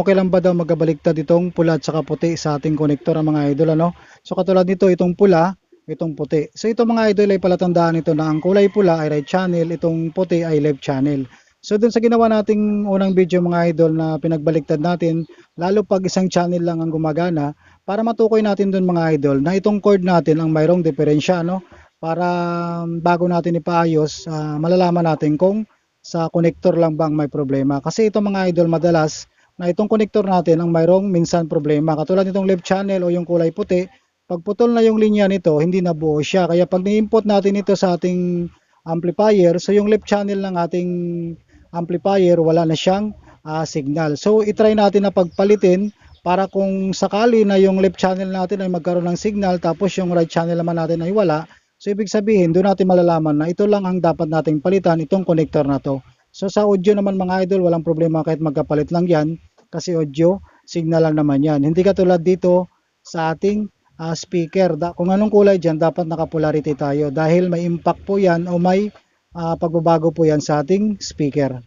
okay lang ba daw magkabaliktad itong pula at saka puti sa ating konektor mga idol ano. So katulad nito itong pula, itong puti. So ito mga idol ay palatandaan ito na ang kulay pula ay right channel, itong puti ay left channel. So dun sa ginawa nating unang video mga idol na pinagbaliktad natin, lalo pag isang channel lang ang gumagana, para matukoy natin dun mga idol na itong cord natin ang mayroong diferensya no para um, bago natin ipaayos, ah, malalaman natin kung sa connector lang bang may problema. Kasi ito mga idol madalas na itong connector natin ang mayroong minsan problema. Katulad nitong left channel o yung kulay puti, pag putol na yung linya nito, hindi na buo siya. Kaya pag ni-input natin ito sa ating amplifier, so yung left channel ng ating amplifier, wala na siyang ah, signal. So itry natin na pagpalitin para kung sakali na yung left channel natin ay magkaroon ng signal tapos yung right channel naman natin ay wala, So ibig sabihin, doon natin malalaman na ito lang ang dapat nating palitan, itong connector na to. So sa audio naman mga idol, walang problema kahit magkapalit lang yan kasi audio, signal lang naman yan. Hindi katulad dito sa ating ah, speaker. Da, kung anong kulay dyan, dapat naka-polarity tayo dahil may impact po yan o may ah, pagbabago po yan sa ating speaker.